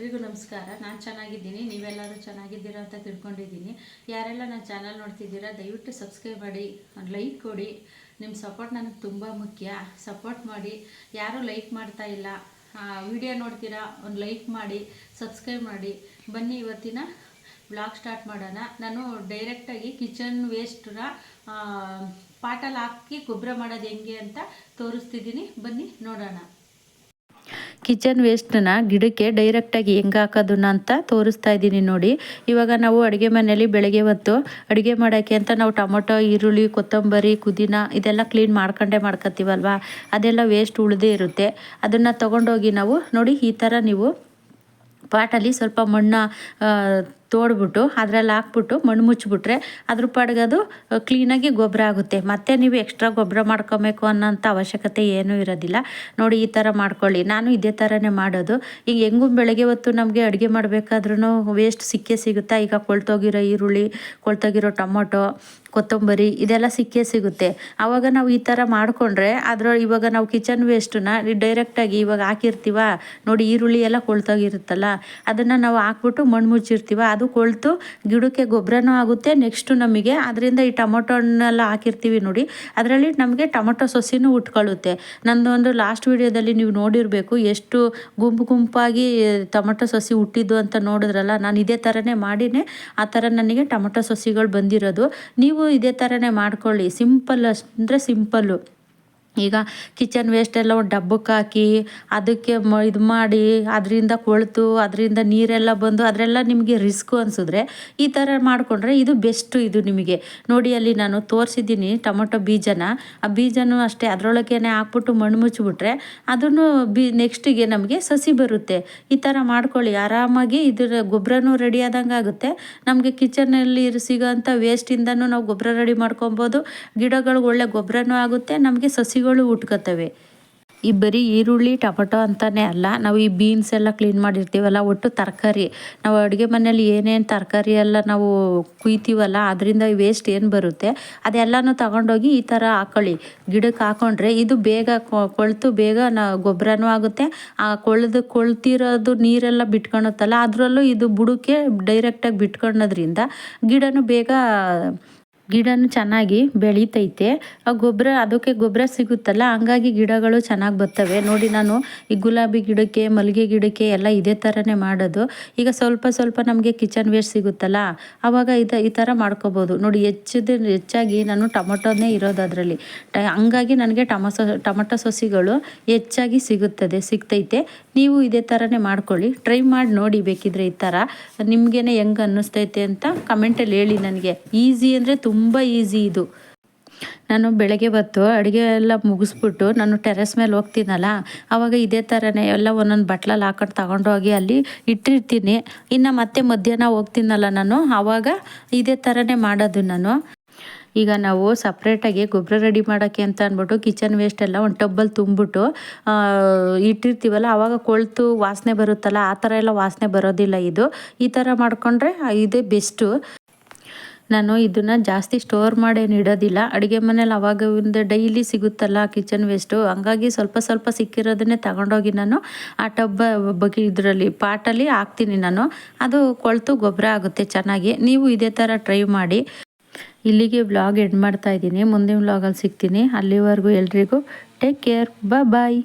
ಎಲ್ರಿಗೂ ನಮಸ್ಕಾರ. ನಾನು ಚೆನ್ನಾಗಿದ್ದೀನಿ. ನೀವೆಲ್ಲರೂ ಚೆನ್ನಾಗಿದ್ದೀರಾ ಅಂತ ತಿಳ್ಕೊಂಡಿದ್ದೀನಿ. ಯಾರೆಲ್ಲ ನನ್ನ ಚಾನಲ್ ನೋಡ್ತಿದ್ದೀರಾ, ದಯವಿಟ್ಟು ಸಬ್ಸ್ಕ್ರೈಬ್ ಮಾಡಿ ಲೈಕ್ ಕೊಡಿ. ನಿಮ್ಮ ಸಪೋರ್ಟ್ ನನಗೆ ತುಂಬ ಮುಖ್ಯ. ಸಪೋರ್ಟ್ ಮಾಡಿ. ಯಾರೂ ಲೈಕ್ ಮಾಡ್ತಾ ಇಲ್ಲ ವಿಡಿಯೋ ನೋಡ್ತೀರಾ, ಒಂದು ಲೈಕ್ ಮಾಡಿ ಸಬ್ಸ್ಕ್ರೈಬ್ ಮಾಡಿ. ಬನ್ನಿ ಇವತ್ತಿನ ಬ್ಲಾಗ್ ಸ್ಟಾರ್ಟ್ ಮಾಡೋಣ. ನಾನು ಡೈರೆಕ್ಟಾಗಿ ಕಿಚನ್ ವೇಸ್ಟ್ನ ಪಾಟಲ್ಲಿ ಹಾಕಿ ಗೊಬ್ಬರ ಮಾಡೋದು ಹೆಂಗೆ ಅಂತ ತೋರಿಸ್ತಿದ್ದೀನಿ. ಬನ್ನಿ ನೋಡೋಣ. ಕಿಚನ್ ವೇಸ್ಟನ್ನ ಗಿಡಕ್ಕೆ ಡೈರೆಕ್ಟಾಗಿ ಹೆಂಗೆ ಹಾಕೋದನ್ನ ಅಂತ ತೋರಿಸ್ತಾ ಇದ್ದೀನಿ ನೋಡಿ. ಇವಾಗ ನಾವು ಅಡುಗೆ ಮನೆಯಲ್ಲಿ ಬೆಳಗ್ಗೆ ಹೊತ್ತು ಅಡುಗೆ ಮಾಡೋಕ್ಕೆ ಅಂತ ನಾವು ಟೊಮೊಟೊ, ಈರುಳ್ಳಿ, ಕೊತ್ತಂಬರಿ, ಪುದೀನ ಇದೆಲ್ಲ ಕ್ಲೀನ್ ಮಾಡ್ಕೊಂಡೇ ಮಾಡ್ಕೋತೀವಲ್ವಾ ಅದೆಲ್ಲ ವೇಸ್ಟ್ ಉಳಿದೇ ಇರುತ್ತೆ. ಅದನ್ನು ತೊಗೊಂಡೋಗಿ ನಾವು ನೋಡಿ ಈ ಥರ ನೀವು ಪಾಟಲ್ಲಿ ಸ್ವಲ್ಪ ಮಣ್ಣು ತೋಡ್ಬಿಟ್ಟು, ಅದರಲ್ಲಿ ಹಾಕ್ಬಿಟ್ಟು ಮಣ್ಣು ಮುಚ್ಚಿಬಿಟ್ರೆ ಅದ್ರ ಪಡ್ಗದು ಕ್ಲೀನಾಗಿ ಗೊಬ್ಬರ ಆಗುತ್ತೆ. ಮತ್ತೆ ನೀವು ಎಕ್ಸ್ಟ್ರಾ ಗೊಬ್ಬರ ಮಾಡ್ಕೊಬೇಕು ಅನ್ನೋಂಥ ಅವಶ್ಯಕತೆ ಏನೂ ಇರೋದಿಲ್ಲ. ನೋಡಿ, ಈ ಥರ ಮಾಡ್ಕೊಳ್ಳಿ. ನಾನು ಇದೇ ಥರನೇ ಮಾಡೋದು. ಈಗ ಹೆಂಗೂ ಬೆಳಗ್ಗೆ ಹೊತ್ತು ನಮಗೆ ಅಡುಗೆ ಮಾಡಬೇಕಾದ್ರೂ ವೇಸ್ಟ್ ಸಿಕ್ಕೇ ಸಿಗುತ್ತಾ. ಈಗ ಕೊಳ್ತೋಗಿರೋ ಈರುಳ್ಳಿ, ಕೊಳ್ತೋಗಿರೋ ಟೊಮೊಟೊ, ಕೊತ್ತಂಬರಿ ಇದೆಲ್ಲ ಸಿಕ್ಕೇ ಸಿಗುತ್ತೆ. ಆವಾಗ ನಾವು ಈ ಥರ ಮಾಡಿಕೊಂಡ್ರೆ ಅದ್ರ, ಇವಾಗ ನಾವು ಕಿಚನ್ ವೇಸ್ಟನ್ನ ಡೈರೆಕ್ಟಾಗಿ ಇವಾಗ ಹಾಕಿರ್ತೀವ. ನೋಡಿ, ಈರುಳ್ಳಿ ಎಲ್ಲ ಕೊಳ್ತೋಗಿರುತ್ತಲ್ಲ. ಅದನ್ನು ನಾವು ಹಾಕ್ಬಿಟ್ಟು ಮಣ್ಣು ಮುಚ್ಚಿರ್ತೀವ. ಅದು ಕೊಳ್ತು ಗಿಡಕ್ಕೆ ಗೊಬ್ಬರನೂ ಆಗುತ್ತೆ ನೆಕ್ಸ್ಟು ನಮಗೆ. ಅದರಿಂದ ಈ ಟೊಮೊಟೊನೆಲ್ಲ ಹಾಕಿರ್ತೀವಿ ನೋಡಿ. ಅದರಲ್ಲಿ ನಮಗೆ ಟೊಮೊಟೊ ಸೊಸಿನೂ ಉಟ್ಕೊಳ್ಳುತ್ತೆ. ನಂದೊಂದು ಲಾಸ್ಟ್ ವಿಡಿಯೋದಲ್ಲಿ ನೀವು ನೋಡಿರಬೇಕು ಎಷ್ಟು ಗುಂಪು ಗುಂಪಾಗಿ ಟೊಮೊಟೊ ಸಸಿ ಹುಟ್ಟಿದ್ದು ಅಂತ ನೋಡಿದ್ರಲ್ಲ, ನಾನು ಇದೇ ಥರನೇ ಮಾಡಿನೇ. ಆ ಥರ ನನಗೆ ಟೊಮೊಟೊ ಸೊಸಿಗಳು ಬಂದಿರೋದು. ನೀವು ಇದೇ ಥರನೇ ಮಾಡ್ಕೊಳ್ಳಿ. ಸಿಂಪಲ್ ಅಂದರೆ ಸಿಂಪಲ್ಲು. ಈಗ ಕಿಚನ್ ವೇಸ್ಟ್ ಎಲ್ಲ ಒಂದು ಡಬ್ಬಕ್ಕೆ ಹಾಕಿ ಅದಕ್ಕೆ ಮ ಇದು ಮಾಡಿ ಅದರಿಂದ ಕೊಳ್ತು, ಅದರಿಂದ ನೀರೆಲ್ಲ ಬಂದು ಅದರೆಲ್ಲ ನಿಮಗೆ ರಿಸ್ಕು ಅನಿಸಿದ್ರೆ ಈ ಥರ ಮಾಡಿಕೊಂಡ್ರೆ ಇದು ಬೆಸ್ಟು ಇದು ನಿಮಗೆ. ನೋಡಿ ಅಲ್ಲಿ ನಾನು ತೋರಿಸಿದ್ದೀನಿ ಟೊಮೊಟೊ ಬೀಜನ. ಆ ಬೀಜನೂ ಅಷ್ಟೇ ಅದರೊಳಗೇನೆ ಹಾಕ್ಬಿಟ್ಟು ಮಣ್ಣು ಮುಚ್ಚಿಬಿಟ್ರೆ ಅದನ್ನು ಬಿ ನೆಕ್ಸ್ಟಿಗೆ ನಮಗೆ ಸಸಿ ಬರುತ್ತೆ. ಈ ಥರ ಮಾಡ್ಕೊಳ್ಳಿ. ಆರಾಮಾಗಿ ಇದರ ಗೊಬ್ಬರನೂ ರೆಡಿ ಆದಂಗೆ ಆಗುತ್ತೆ. ನಮಗೆ ಕಿಚನಲ್ಲಿ ಸಿಗೋಂಥ ವೇಸ್ಟಿಂದನೂ ನಾವು ಗೊಬ್ಬರ ರೆಡಿ ಮಾಡ್ಕೊಬೋದು. ಗಿಡಗಳಿಗೆ ಒಳ್ಳೆ ಗೊಬ್ಬರನೂ ಆಗುತ್ತೆ, ನಮಗೆ ಸಸಿಗಳು ಉಟ್ಕೋತವೆ ಈ ಬರೀ ಈರುಳ್ಳಿ, ಟೊಮೊಟೊ ಅಂತಲೇ ಅಲ್ಲ, ನಾವು ಈ ಬೀನ್ಸ್ ಎಲ್ಲ ಕ್ಲೀನ್ ಮಾಡಿರ್ತೀವಲ್ಲ, ಒಟ್ಟು ತರಕಾರಿ. ನಾವು ಅಡುಗೆ ಮನೇಲಿ ಏನೇನು ತರಕಾರಿ ಎಲ್ಲ ನಾವು ಕುಯ್ತೀವಲ್ಲ ಅದರಿಂದ ವೇಸ್ಟ್ ಏನು ಬರುತ್ತೆ? ಅದೆಲ್ಲನೂ ತಗೊಂಡೋಗಿ ಈ ಥರ ಹಾಕೊಳ್ಳಿ. ಗಿಡಕ್ಕೆ ಹಾಕೊಂಡ್ರೆ ಇದು ಬೇಗ ಕೊಳ್ತು, ಬೇಗ ನ, ಗೊಬ್ಬರನೂ ಆಗುತ್ತೆ. ಆ ಕೊಳ್ದು, ಕೊಳ್ತಿರೋದು ನೀರೆಲ್ಲ ಬಿಟ್ಕೊಳತ್ತಲ್ಲ, ಅದರಲ್ಲೂ ಇದು ಬುಡಕ್ಕೆ ಡೈರೆಕ್ಟಾಗಿ ಬಿಟ್ಕೊಳೋದ್ರಿಂದ ಗಿಡನೂ ಬೇಗ ಗಿಡನೂ ಚೆನ್ನಾಗಿ ಬೆಳೀತೈತೆ. ಆ ಗೊಬ್ಬರ ಅದಕ್ಕೆ ಗೊಬ್ಬರ ಸಿಗುತ್ತಲ್ಲ, ಹಂಗಾಗಿ ಗಿಡಗಳು ಚೆನ್ನಾಗಿ ಬರ್ತವೆ. ನೋಡಿ ನಾನು ಈ ಗುಲಾಬಿ ಗಿಡಕ್ಕೆ, ಮಲ್ಲಿಗೆ ಗಿಡಕ್ಕೆ ಎಲ್ಲ ಇದೇ ಥರನೇ ಮಾಡೋದು. ಈಗ ಸ್ವಲ್ಪ ಸ್ವಲ್ಪ ನಮಗೆ ಕಿಚನ್ ವೇಸ್ಟ್ ಸಿಗುತ್ತಲ್ಲ ಆವಾಗ ಇದು, ಈ ಥರ ಮಾಡ್ಕೋಬೋದು. ನೋಡಿ, ಹೆಚ್ಚದ, ಹೆಚ್ಚಾಗಿ ನಾನು ಟೊಮೊಟೊನೇ ಇರೋದು ಅದರಲ್ಲಿ. ಹಂಗಾಗಿ ನನಗೆ ಟೊಮೊಸೊ, ಟೊಮೊಟೊ ಸಸಿಗಳು ಹೆಚ್ಚಾಗಿ ಸಿಗುತ್ತದೆ, ಸಿಗ್ತೈತೆ. ನೀವು ಇದೇ ಥರನೇ ಮಾಡ್ಕೊಳ್ಳಿ. ಟ್ರೈ ಮಾಡಿ ನೋಡಿ ಬೇಕಿದ್ರೆ ಈ ಥರ ನಿಮಗೇನೆ ಹೆಂಗೆ ಅನ್ನಿಸ್ತೈತೆ ಅಂತ ಕಮೆಂಟಲ್ಲಿ ಹೇಳಿ ನನಗೆ. ಈಸಿ ಅಂದರೆ ತುಂಬ ತುಂಬ ಈಸಿ ಇದು. ನಾನು ಬೆಳಗ್ಗೆ ಹೊತ್ತು ಅಡುಗೆ ಎಲ್ಲ ಮುಗಿಸ್ಬಿಟ್ಟು ನಾನು ಟೆರೆಸ್ ಮೇಲೆ ಹೋಗ್ತೀನಲ್ಲ ಆವಾಗ ಇದೇ ಥರನೇ ಎಲ್ಲ ಒಂದೊಂದು ಬಟ್ಲಲ್ಲಿ ಹಾಕೊಂಡು ತಗೊಂಡೋಗಿ ಅಲ್ಲಿ ಇಟ್ಟಿರ್ತೀನಿ. ಇನ್ನು ಮತ್ತೆ ಮಧ್ಯಾಹ್ನ ಹೋಗ್ತೀನಲ್ಲ ನಾನು ಆವಾಗ ಇದೇ ಥರನೇ ಮಾಡೋದು ನಾನು. ಈಗ ನಾವು ಸಪ್ರೇಟಾಗಿ ಗೊಬ್ಬರ ರೆಡಿ ಮಾಡೋಕ್ಕೆ ಅಂತ ಅಂದ್ಬಿಟ್ಟು ಕಿಚನ್ ವೇಸ್ಟ್ ಎಲ್ಲ ಒಂದು ಟಬ್ಬಲ್ಲಿ ತುಂಬಿಟ್ಟು ಇಟ್ಟಿರ್ತೀವಲ್ಲ ಆವಾಗ ಕೊಳ್ತು ವಾಸನೆ ಬರುತ್ತಲ್ಲ, ಆ ಥರ ಎಲ್ಲ ವಾಸನೆ ಬರೋದಿಲ್ಲ ಇದು. ಈ ಥರ ಮಾಡಿಕೊಂಡ್ರೆ ಇದೇ ಬೆಸ್ಟು ನಾನು ಇದನ್ನು ಜಾಸ್ತಿ ಸ್ಟೋರ್ ಮಾಡೇನು ಇಡೋದಿಲ್ಲ. ಅಡುಗೆ ಮನೇಲಿ ಅವಾಗ ಒಂದು ಡೈಲಿ ಸಿಗುತ್ತಲ್ಲ ಕಿಚನ್ ವೇಸ್ಟು ಹಂಗಾಗಿ ಸ್ವಲ್ಪ ಸ್ವಲ್ಪ ಸಿಕ್ಕಿರೋದನ್ನೇ ತಗೊಂಡೋಗಿ ನಾನು ಆ ಟಬ್ಬ ಬಗ್ಗೆ ಇದರಲ್ಲಿ ಪಾಟಲ್ಲಿ ಹಾಕ್ತೀನಿ ನಾನು. ಅದು ಕೊಳ್ತು ಗೊಬ್ಬರ ಆಗುತ್ತೆ ಚೆನ್ನಾಗಿ. ನೀವು ಇದೇ ಥರ ಟ್ರೈ ಮಾಡಿ. ಇಲ್ಲಿಗೆ ಬ್ಲಾಗ್ ಎಂಡ್ ಮಾಡ್ತಾ ಇದ್ದೀನಿ. ಮುಂದಿನ ವ್ಲಾಗಲ್ಲಿ ಸಿಗ್ತೀನಿ. ಅಲ್ಲಿವರೆಗೂ ಎಲ್ರಿಗೂ ಟೇಕ್ ಕೇರ್ ಬಾಯ್